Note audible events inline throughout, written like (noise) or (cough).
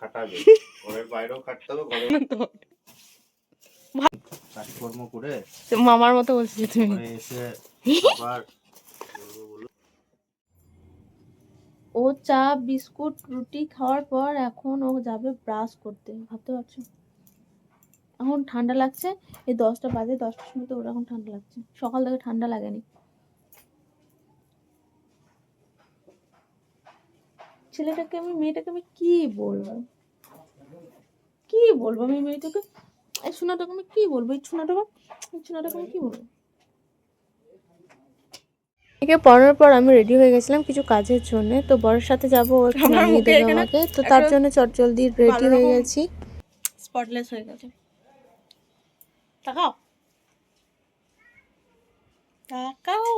খাটাবে। (laughs) ঘরের বাইরেও খাটতে হবে ঘরে (laughs) কাজকর্ম করে মামার মতো বলছি তুমি। এসে আবার ও চা বিস্কুট রুটি খাওয়ার পর এখন ও যাবে ব্রাশ করতে ভাবতে পারছ? এখন ঠান্ডা লাগছে এই দশটা বাজে দশটার সময় তো ওর এখন ঠান্ডা লাগছে। সকাল থেকে ঠান্ডা লাগেনি। ছেলেটাকে আমি মেয়েটাকে আমি কি বলব? কি বলব? আমি মেয়েটাকে এই সোনাটাকে আমি কি বলব? এই সোনাটাকে এই সোনাটাকে আমি কি বলব? একে পড়ার পর আমি রেডি হয়ে গেছিলাম কিছু কাজের জন্য। তো বরের সাথে যাব নামিয়ে দেবে আমাকে। তো তার জন্য চটজলদি রেডি হয়ে গেছি। স্পটলেস হয়ে গেছে। তাকাও। তাকাও।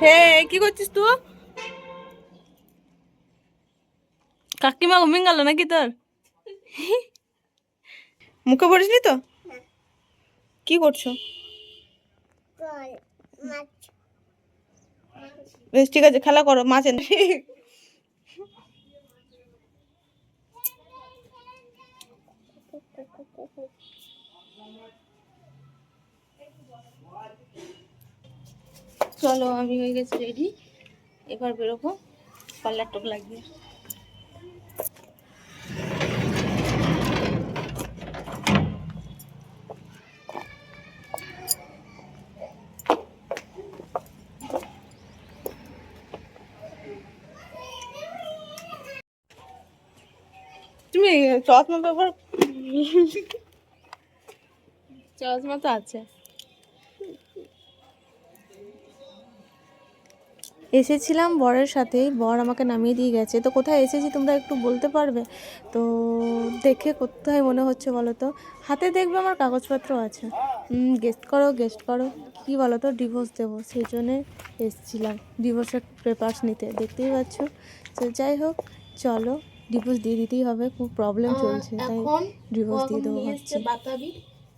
হে কি করছিস তুই? কাকিমা ঘুমিয়ে গেল নাকি তোর? মুখে পড়েছিলি তো? কি করছ? বেশ, ঠিক আছে, খেলা করো, মাছ এনে চলো আমি হয়ে গেছি রেডি এবার বেরোবো পার্লার টোক লাগিয়ে। তুমি চশমা ব্যবহার চশমা তো আছে। এসেছিলাম বরের সাথেই। বর আমাকে নামিয়ে দিয়ে গেছে। তো কোথায় এসেছি তোমরা একটু বলতে পারবে? তো দেখে কোথায় মনে হচ্ছে বলো তো? হাতে দেখবে আমার কাগজপত্র আছে। গেস্ট করো গেস্ট করো। কী বলো তো? ডিভোর্স দেবো সেই জন্যে এসেছিলাম। ডিভোর্সের পেপার্স নিতে। দেখতেই পাচ্ছ? তো যাই হোক চলো। ডিভোর্স দিয়ে দিতেই হবে। খুব প্রবলেম চলছে তাই ডিভোর্স দিয়ে দেবো বাতাবি।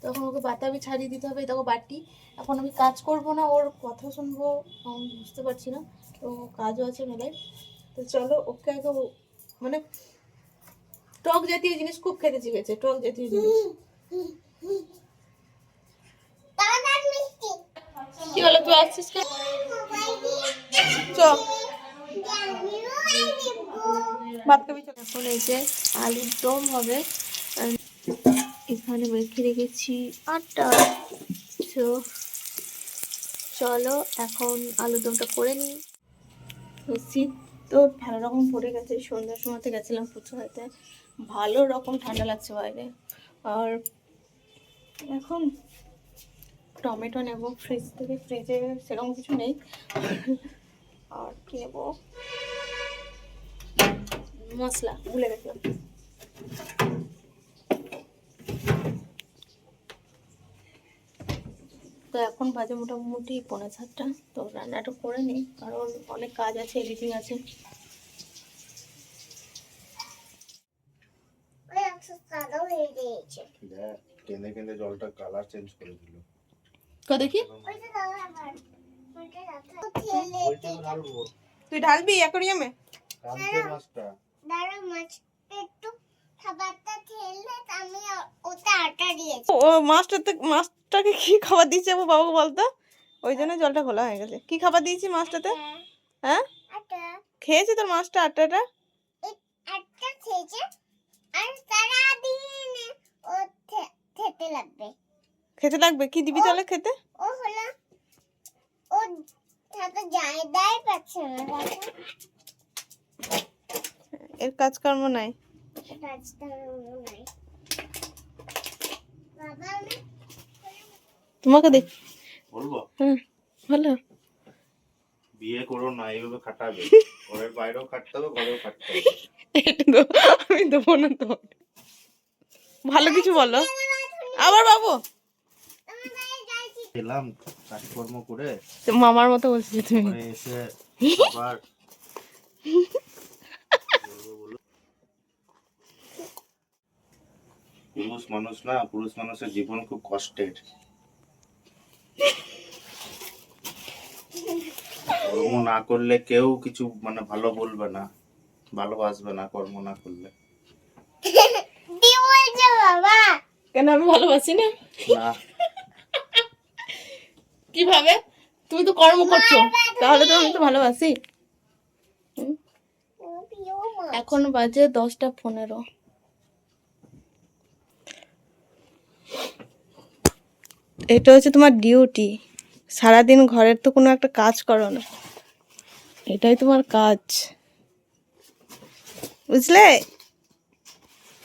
তখন ওকে বাতাবি ছাড়িয়ে দিতে হবে দেখো বাটি। এখন আমি কাজ করব না, ওর কথা শুনব, আমি বুঝতে পারছি না। তো কাজও আছে মেলায়। তো চলো, ওকে আগে মানে টক জাতীয় জিনিস খুব খেতে শিখেছে, টক জাতীয় জিনিস। কি হলো, তুই আসছিস ভাত খাবি, চল। এখন এই যে আলুর দম হবে। এখানে মেখে রেখেছি আটটা। তো চলো এখন আলুর দমটা করে নিই। শীত তো ভালো রকম পড়ে গেছে, সন্ধ্যার সময়তে গেছিলাম পুজো হইতে ভালো রকম ঠান্ডা লাগছে বাইরে। আর এখন টমেটো নেব ফ্রিজ থেকে ফ্রিজে সেরকম কিছু নেই। আর কি নেব? মশলা, ভুলে গেছিলাম। তো এখন বাজে মোটামুটি পৌনে সাতটা। তো রান্নাটা করে নিই কারণ অনেক কাজ আছে এডিটিং আছে। দেখ কেঁদে কেঁদে জলটা কালার চেঞ্জ করে দিল। দেখি তুই ঢালবি অ্যাকোরিয়ামে? মাছটা। দাঁড়া মাছ একটু ও মাছটাতে মাছটাকে কি খাবার দিয়েছে আমার বাবাকে বলতো? ওই জন্য জলটা খোলা হয়ে গেছে। কি খাবার দিয়েছি মাছটাতে? হ্যাঁ? খেয়েছে তোর মাছটা আটটাটা ও খেতে লাগবে। খেতে লাগবে? কি দিবি তাহলে খেতে? ও হলো ও পাচ্ছে না। এর কাজকর্ম নাই। তোমাকে দেখ বলব? হ্যাঁ ভালো বিয়ে করো না এইভাবে খাটাবে। (laughs) ঘরের বাইরেও খাটতে হবে ঘরেও খাটতে হবে। আমি দেবো না তো ভালো কিছু বলো। আবার বাবু। খেলাম কাজকর্ম করে। মামার মতো বলছি তুমি। এসে আবার (laughs) পুরুষ মানুষ না পুরুষ মানুষের জীবন খুব কষ্টের। কর্ম না করলে কেউ কিছু মানে ভালো বলবে না ভালোবাসবে না কর্ম না করলে। কেন আমি ভালোবাসি না? কীভাবে? তুমি তো কর্ম করছ তাহলে তো আমি তো ভালোবাসি। এখন বাজে দশটা পনেরো। এটা হচ্ছে তোমার ডিউটি সারাদিন ঘরের তো কোনো একটা কাজ করো না। এটাই তোমার কাজ। বুঝলে?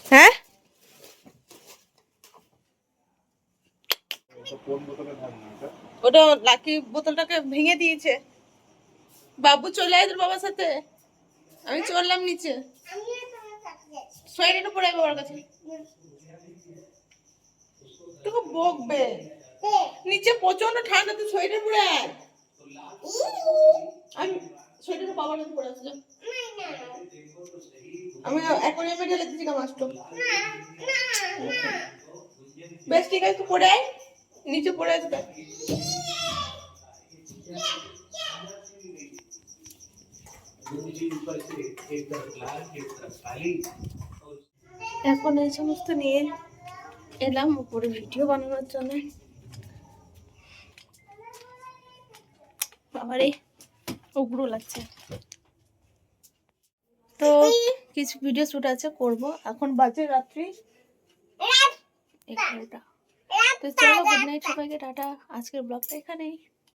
হ্যাঁ? ওটা লাকি বোতলটাকে ভেঙে দিয়েছে। বাবু চলে আয় তোর বাবার সাথে। আমি চললাম নিচে। সোয়েটারটা পরে বাবার কাছে। তোকে বকবে? নিচে প্রচণ্ড ঠান্ডা তুই সোয়েটার পরে আমি সোয়েটারটা বাবার কাছে পরে আসছি আমি অ্যাকোয়ারিয়ামে ঢেলে দিচ্ছি মাছটা। বেশ, ঠিক আছে পরে আয়। নিচে পড়ে আসবে এখন এই সমস্ত নিয়ে এলাম উপরে ভিডিও বানানোর জন্য। বাবারে উগ্র লাগছে। তো কিছু ভিডিও শুট আছে করব। এখন বাজে রাত্রি এগারোটা। তো চলো গুড নাইট সবাইকে টাটা। আজকের ব্লগটা এখানেই।